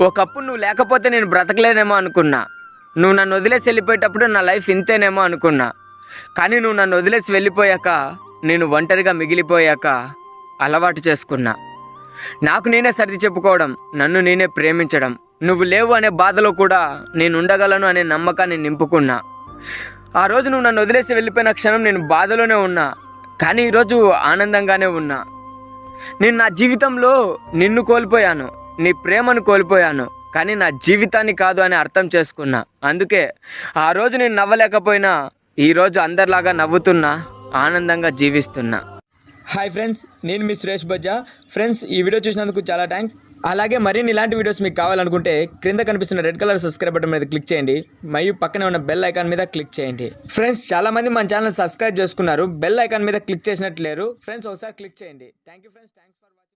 ఒకప్పుడు నువ్వు లేకపోతే నేను బ్రతకలేనేమో అనుకున్నా. నువ్వు నన్ను వదిలేసి వెళ్ళిపోయేటప్పుడు నా లైఫ్ ఇంతేనేమో అనుకున్నా. కానీ నువ్వు నన్ను వదిలేసి వెళ్ళిపోయాక నేను ఒంటరిగా మిగిలిపోయాక అలవాటు చేసుకున్నా. నాకు నేనే సర్ది చెప్పుకోవడం నన్ను నేనే ప్రేమించడం నువ్వు లేవు అనే బాధలో కూడా నేను ఉండగలను అనే నమ్మకాన్ని నింపుకున్నా. ఆ రోజు నువ్వు నన్ను వదిలేసి వెళ్ళిపోయిన క్షణం నేను బాధలోనే ఉన్నా కానీ ఈరోజు ఆనందంగానే ఉన్నా. నేను నా జీవితంలో నిన్ను కోల్పోయాను. నీ ప్రేమను కోల్పోయాను కానీ నా జీవితాన్ని కాదు అని అర్థం చేసుకున్నా. అందుకే ఆ రోజు నేను నవ్వలేకపోయినా ఈరోజు అందరిలాగా నవ్వుతున్నా ఆనందంగా జీవిస్తున్నా. హాయ్ ఫ్రెండ్స్ నేను మీ సురేష్ బజ్జా. ఫ్రెండ్స్ ఈ వీడియో చూసినందుకు చాలా థ్యాంక్స్ అలాగే మరిన్ని ఇలాంటి వీడియోస్ మీకు కావాలనుకుంటే క్రింద కనిపిస్తున్న రెడ్ కలర్ సబ్స్క్రైబ్ బటన్ మీద క్లిక్ చేయండి. మరియు పక్కనే ఉన్న బెల్ ఐకాన్ మీద క్లిక్ చేయండి. ఫ్రెండ్స్ చాలామంది మన ఛానల్ సబ్స్క్రైబ్ చేసుకున్నారు. బెల్ ఐకాన్ మీద క్లిక్ చేసినట్టు లేరు. ఫ్రెండ్స్ ఒకసారి క్లిక్ చేయండి. Thank you friends thanks for watching